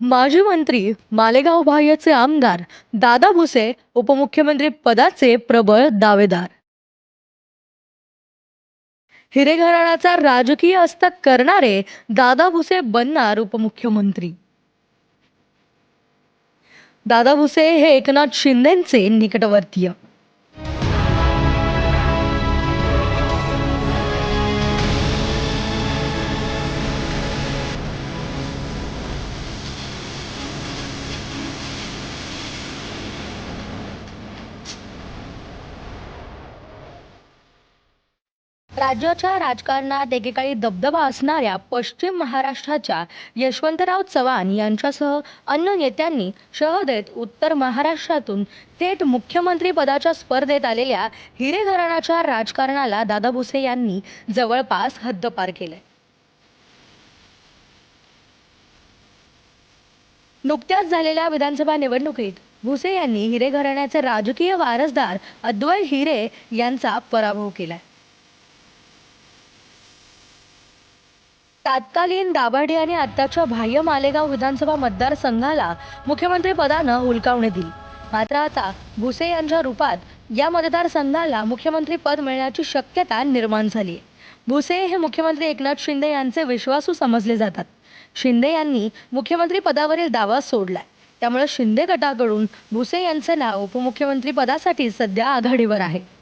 माजी मंत्री मालेगाव बाह्यचे आमदार दादा भुसे उपमुख्यमंत्री पदाचे प्रबळ दावेदार. हिरे घराण्याचा राजकीय हस्तक करणारे दादा भुसे बनणार उपमुख्यमंत्री. दादा भुसे हे एकनाथ शिंदेचे निकटवर्तीय. राज्याच्या राजकारणात एकेकाळी दबदबा असणाऱ्या पश्चिम महाराष्ट्राच्या यशवंतराव चव्हाण यांच्यासह अन्य नेत्यांनी शह देत उत्तर महाराष्ट्रातून थेट मुख्यमंत्री पदाच्या स्पर्धेत आलेल्या हिरे घराण्याच्या राजकारणाला दादा भुसे यांनी जवळपास हद्दपार केलंय. नुकत्याच झालेल्या विधानसभा निवडणुकीत भुसे यांनी हिरे घराण्याचे राजकीय वारसदार अद्वैत हिरे यांचा पराभव केलाय. तत्कालीन दाभाडे आणि आत्ताच्या बाह्य मालेगाव विधानसभा मतदारसंघाला मुख्यमंत्री पदानं हुलकावणी दिली. मात्र आता भुसे यांच्या रूपात या मतदारसंघाला मुख्यमंत्री पद मिळण्याची शक्यता निर्माण झाली आहे. भुसे हे मुख्यमंत्री एकनाथ शिंदे यांचे विश्वासू समजले जातात. शिंदे यांनी मुख्यमंत्री पदावरील दावा सोडलाय. त्यामुळे शिंदे गटाकडून भुसे यांचे नाव उपमुख्यमंत्री पदासाठी सध्या आघाडीवर आहे.